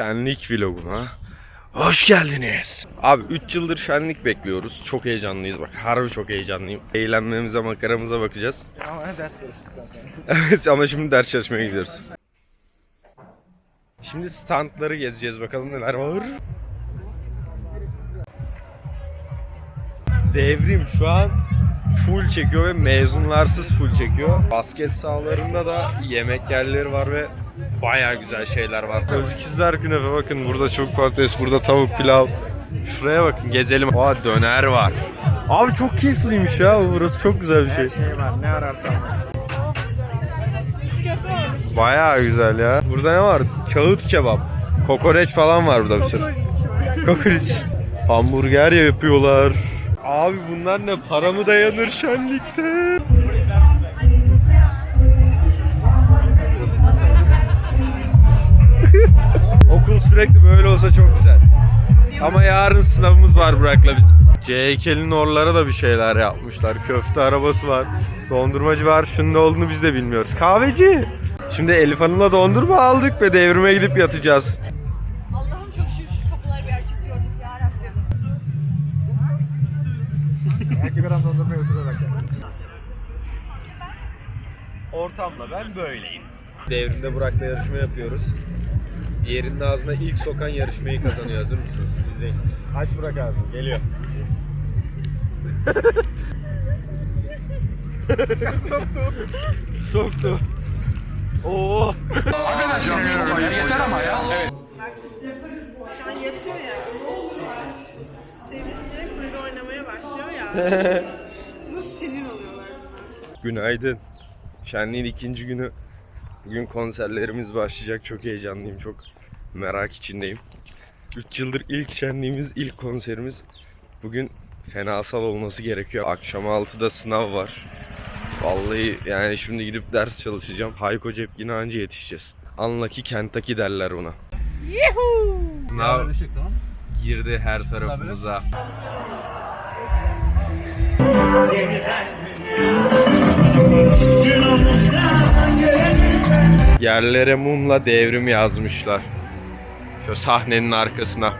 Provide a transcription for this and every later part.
şenlik vloguna hoş geldiniz. Abi 3 yıldır şenlik bekliyoruz. Çok heyecanlıyız bak. Harbi çok heyecanlıyım. Eğlenmemize, makaramıza bakacağız. Ama ders çalıştıktan sonra. Evet ama şimdi ders çalışmaya gidiyoruz. Şimdi standları gezeceğiz bakalım neler var. Devrim şu an full çekiyor ve mezunlarsız full çekiyor. Basket sahalarında da yemek yerleri var ve baya güzel şeyler var. Özikizler künefe bakın burada çok patates, burada tavuk pilav. Şuraya bakın gezelim. Aa döner var. Abi çok keyifliymiş ya burası çok güzel bir şey. Şey var ne ararsan. Bayağı güzel ya. Burada ne var? Kağıt kebap. Kokoreç falan var burada bir sürü. Kokoreç. Hamburger yapıyorlar. Abi bunlar ne? Para mı dayanır şenlikte? Sürekli böyle olsa çok güzel. Ama yarın sınavımız var Burak'la biz. C heykelinin oralara da bir şeyler yapmışlar. Köfte arabası var. Dondurmacı var. Şunun ne olduğunu biz de bilmiyoruz. Kahveci. Şimdi Elif Hanım'la dondurma aldık ve devrime gidip yatacağız. Allah'ım çok şükür şu kapıları bir açık gördük ya Rabbim. Belki bir an dondurmayı ısırarak ya. Ortamda ben böyleyim. Devrimde Burak'la yarışma yapıyoruz. Diğerinin ağzına ilk sokan yarışmayı kazanıyor. Hazır mısınız? İzleyin. Aç bırak ağzını. Geliyor. Soktu. Soktu. Oo. Şu an yatıyor ya. Sevince böyle oynamaya başlıyor ya. Nasıl sinir oluyorlar. Günaydın. Şenliğin ikinci günü. Bugün konserlerimiz başlayacak. Çok heyecanlıyım. Çok merak içindeyim. 3 yıldır ilk şenliğimiz, ilk konserimiz. Bugün fenasal olması gerekiyor. Akşam 6'da sınav var. Vallahi yani şimdi gidip ders çalışacağım. Hayko Cepkin'e anca yetişeceğiz. Unlucky Kentucky derler ona. Sınav Işık tamam. girdi her tarafımıza. Yerlere mumla devrim yazmışlar. Şu sahnenin arkasına.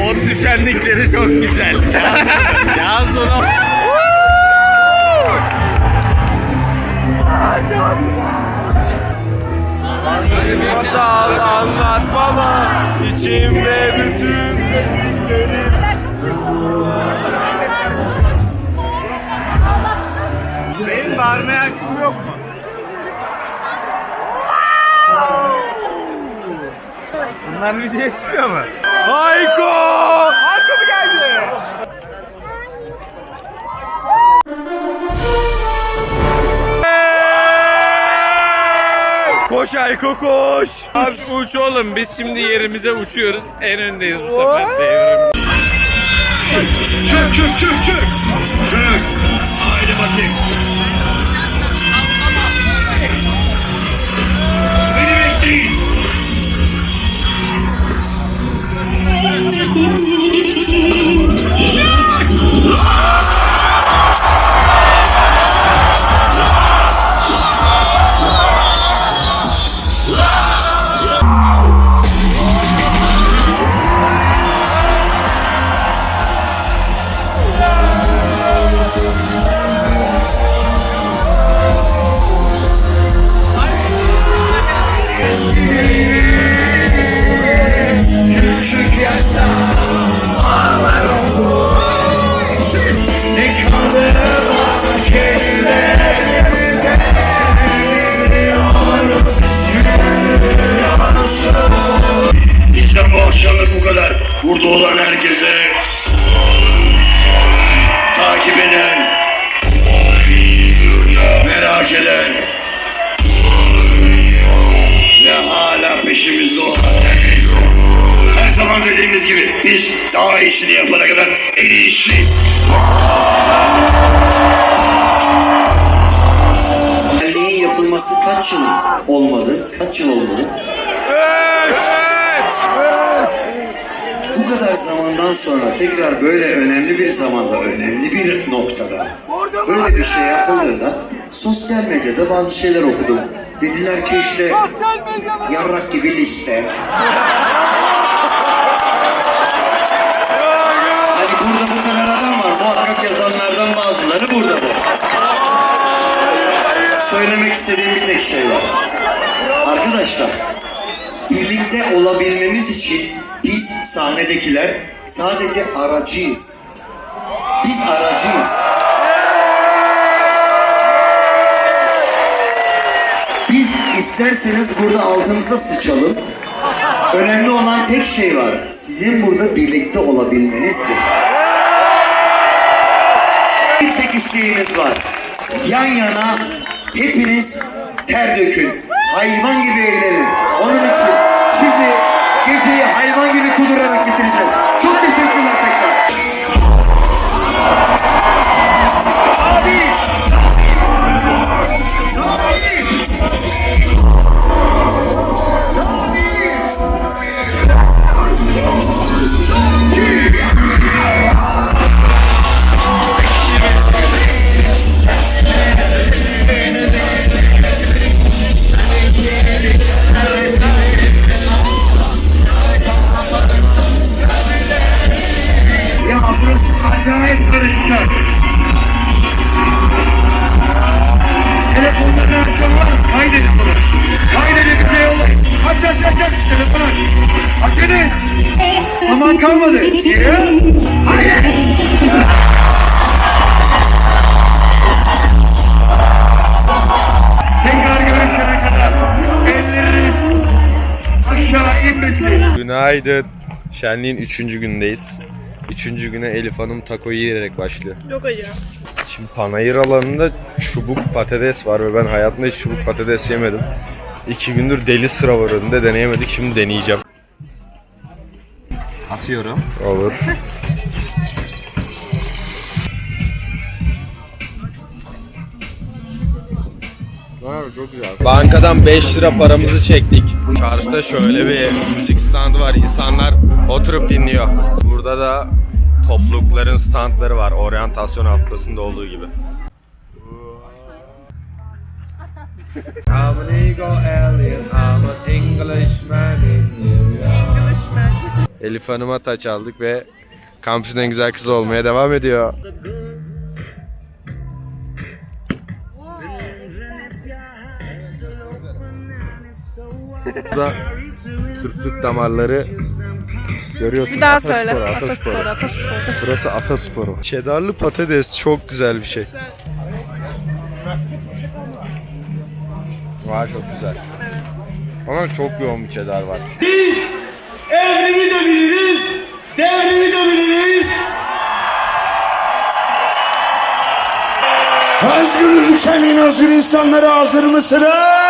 On düşenlikleri çok güzel. Yaz onu. Masal anlat bana içimde bütün bağırmaya hakkım yok mu? Bunlar videoya çıkıyor mu? Hayko! Arka mı geldi? Koş Hayko koş! Abi uç oğlum biz şimdi yerimize uçuyoruz. En öndeyiz bu sefer devrim. всем звезды. İyisini yapana kadar en iyisi. Derneğin yapılması kaç yıl olmadı? Kaç yıl olmadı? Bu kadar zamandan sonra tekrar böyle önemli bir zamanda, önemli bir noktada böyle bir şey yapıldığında sosyal medyada bazı şeyler okudum. Dediler ki işte yarrak gibi liste. bazıları burada bu. Söylemek istediğim bir tek şey var. Arkadaşlar, birlikte olabilmemiz için biz sahnedekiler sadece aracıyız. Biz aracıyız. Biz isterseniz burada altımıza sıçalım. Önemli olan tek şey var. Sizin burada birlikte olabilmenizdir. Bir tek isteğimiz var. Yan yana hepiniz ter dökün. Hayvan gibi eğlenin. Onun için şimdi geceyi hayvan gibi kudurarak bitireceğiz. Çok teşekkürler tekrar. Telefonlarını açanlar kaydedin bunu. Kaydedin bize yollayın. Aç aç aç aç telefonu aç. Açın. Zaman kalmadı. Geri. Hayır. Tekrar görüşene kadar elleriniz aşağı inmesin. Günaydın. Şenliğin 3. gündeyiz. 3. güne Elif Hanım takoyu yiyerek başlıyor. Çok acı. Şimdi panayır alanında çubuk patates var ve ben hayatımda hiç çubuk patates yemedim. İki gündür deli sıra var önünde deneyemedik şimdi deneyeceğim. Atıyorum. Olur. çok güzel. Bankadan 5 lira paramızı çektik. Karşıda şöyle bir müzik standı var. İnsanlar oturup dinliyor. Burada da toplulukların standları var. Oryantasyon haftasında olduğu gibi. I'm an ego alien, I'm an Englishman in New York. Elif Hanım'a taç aldık ve kampüsün en güzel kızı olmaya devam ediyor. Burada Türklük damarları görüyorsun. Bir daha söyle. Atasporu. Ataspor, ataspor. Burası Atasporu. Çedarlı patates çok güzel bir şey. Var çok güzel. Ama çok yoğun bir çedar var. Emrini de biliriz, devrini de biliriz. Özgür ülkemin özgür insanları hazır mısınız?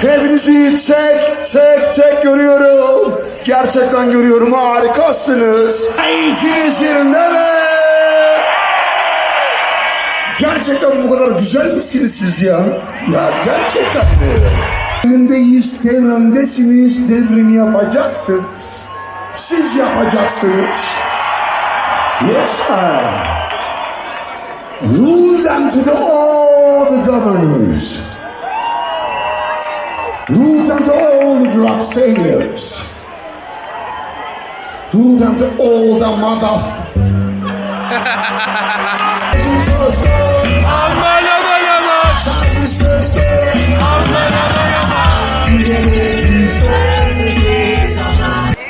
Hepinizi tek tek tek görüyorum. Gerçekten görüyorum harikasınız. İyisiniz yerinde mi? Gerçekten bu kadar güzel misiniz siz ya? Ya gerçekten mi? Önündeyiz, devremdesiniz, devrini yapacaksınız. Siz yapacaksınız. Yes, sir. Rule them to the, all the governors. Rule them to all the drug sailors. Rule them to all the mother.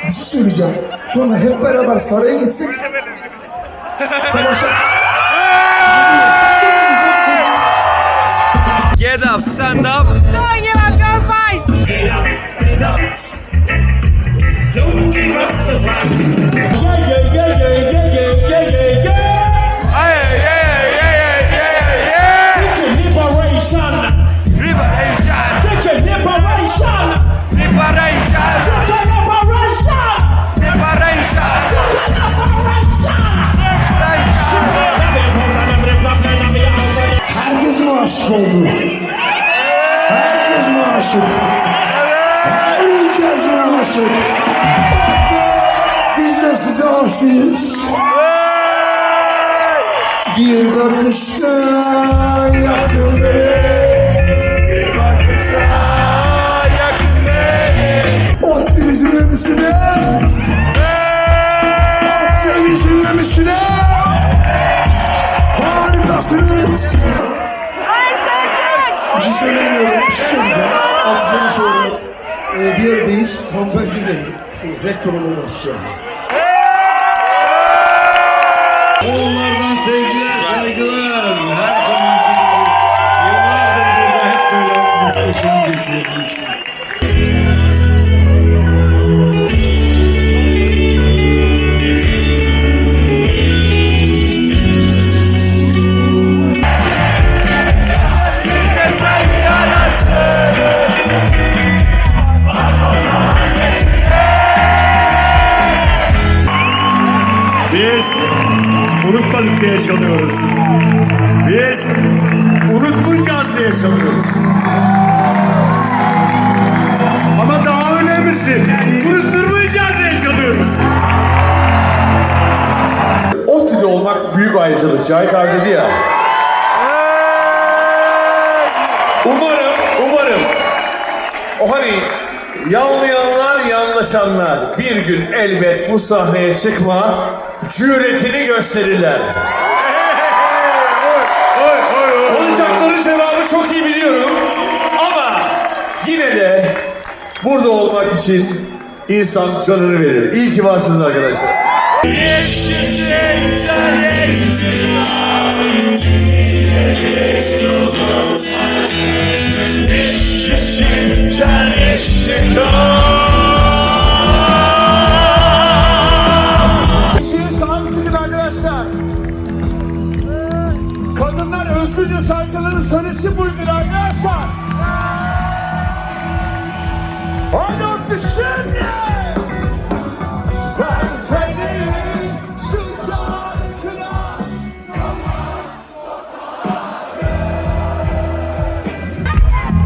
Bir şey söyleyeceğim. Şu anda hep beraber saraya gitsek. Savaşa... Get up, stand up. Home. Aşık? Herkes mi aşık? aşık. Biz de size aşığız. Bir bakışta yaktın beni. Ot yüzüne misiniz? Ot yüzüne misiniz? Harikasınız. Bir şey söylemiyorum, bir şey söyleyeceğim. Altını söylüyorum. Ee, bir yerdeyiz, Hamburg'de değil. Rektör olmaz yani. Onlardan sevgiler, saygılar. Her zaman yıllardır burada hep böyle muhteşem geçiyor Cahit abi dedi ya. Umarım, umarım o hani yanlayanlar, yanlaşanlar bir gün elbet bu sahneye çıkma cüretini gösterirler. Olacakları cevabı çok iyi biliyorum ama yine de burada olmak için insan canını verir. İyi ki varsınız arkadaşlar. Şimdi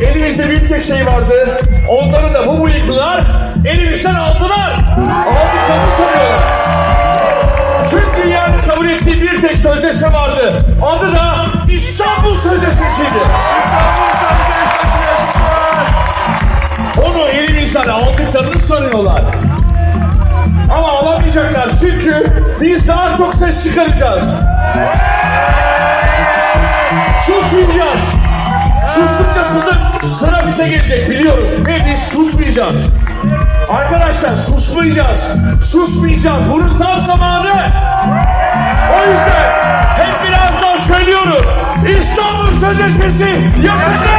Elimizde bir tek şey vardı. Onları da bu bıyıklılar elimizden aldılar. Aldıklarını sanıyorlar. Tüm dünyanın kabul ettiği bir tek sözleşme vardı. Adı da İstanbul Sözleşmesi'ydi. Onu elimizden aldıklarını sanıyorlar. Ama alamayacaklar çünkü biz daha çok ses çıkaracağız. Susmayacağız. Sustukça sıra bize gelecek biliyoruz ve biz susmayacağız. Arkadaşlar susmayacağız. Susmayacağız. Bunun tam zamanı. O yüzden hep birazdan söylüyoruz. İstanbul Sözleşmesi yapıldı.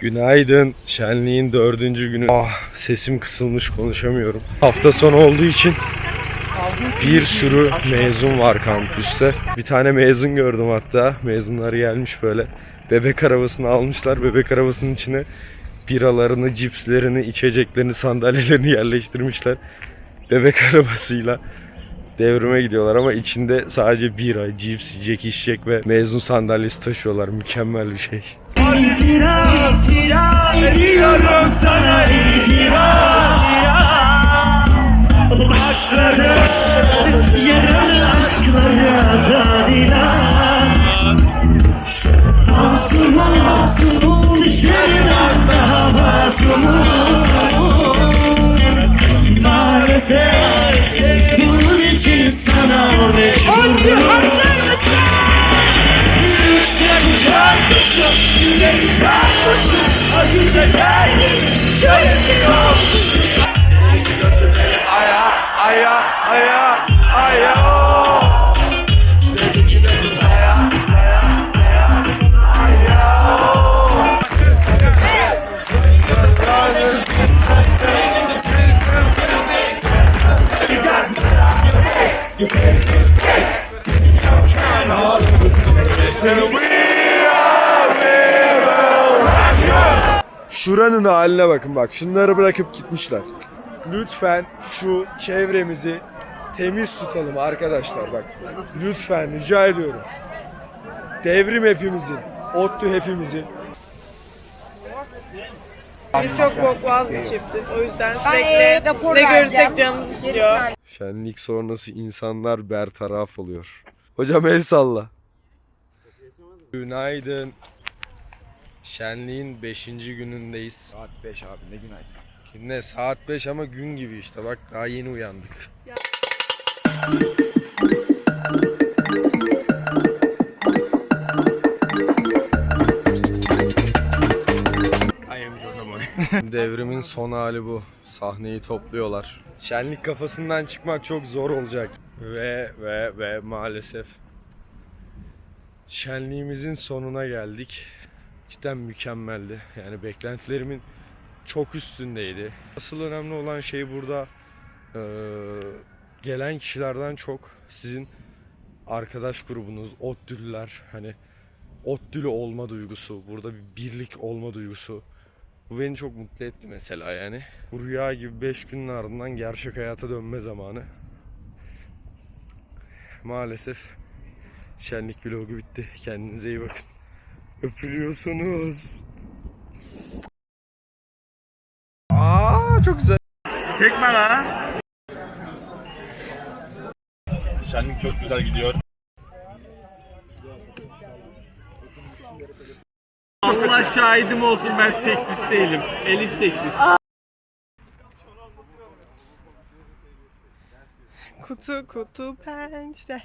Günaydın. Şenliğin dördüncü günü. Ah sesim kısılmış konuşamıyorum. Hafta sonu olduğu için bir sürü mezun var kampüste. Bir tane mezun gördüm hatta. Mezunlar gelmiş böyle. Bebek arabasını almışlar. Bebek arabasının içine biralarını, cipslerini, içeceklerini, sandalyelerini yerleştirmişler. Bebek arabasıyla devrime gidiyorlar ama içinde sadece bira, cips, yiyecek, içecek ve mezun sandalyesi taşıyorlar. Mükemmel bir şey. Veriyorum sana itiraz Başladı yaralı aşklara yeah. Şuranın haline bakın bak. Şunları bırakıp gitmişler. Lütfen şu çevremizi temiz tutalım arkadaşlar bak. Lütfen rica ediyorum. Devrim hepimizin. Ottu hepimizin. Biz çok bokboğaz bir çiftiz. O yüzden sürekli rapor ne görürsek canımız istiyor. Şenlik sonrası insanlar bertaraf oluyor. Hocam el salla. Günaydın. Şenliğin 5. günündeyiz. Saat 5 abi ne günaydın. Ne saat 5 ama gün gibi işte bak daha yeni uyandık. Devrimin son hali bu. Sahneyi topluyorlar. Şenlik kafasından çıkmak çok zor olacak. Ve ve ve maalesef şenliğimizin sonuna geldik. Cidden mükemmeldi. Yani beklentilerimin çok üstündeydi. Asıl önemli olan şey burada eee, gelen kişilerden çok sizin arkadaş grubunuz, ODTÜ'lüler hani ODTÜ'lü olma duygusu, burada bir birlik olma duygusu. Bu beni çok mutlu etti mesela yani. Bu rüya gibi 5 günün ardından gerçek hayata dönme zamanı. Maalesef şenlik vlogu bitti. Kendinize iyi bakın. Öpülüyorsunuz. Aa çok güzel. Çekme lan. Şenlik çok güzel gidiyor. Allah şahidim olsun ben seksist değilim. Elif seksist. Kutu kutu pense.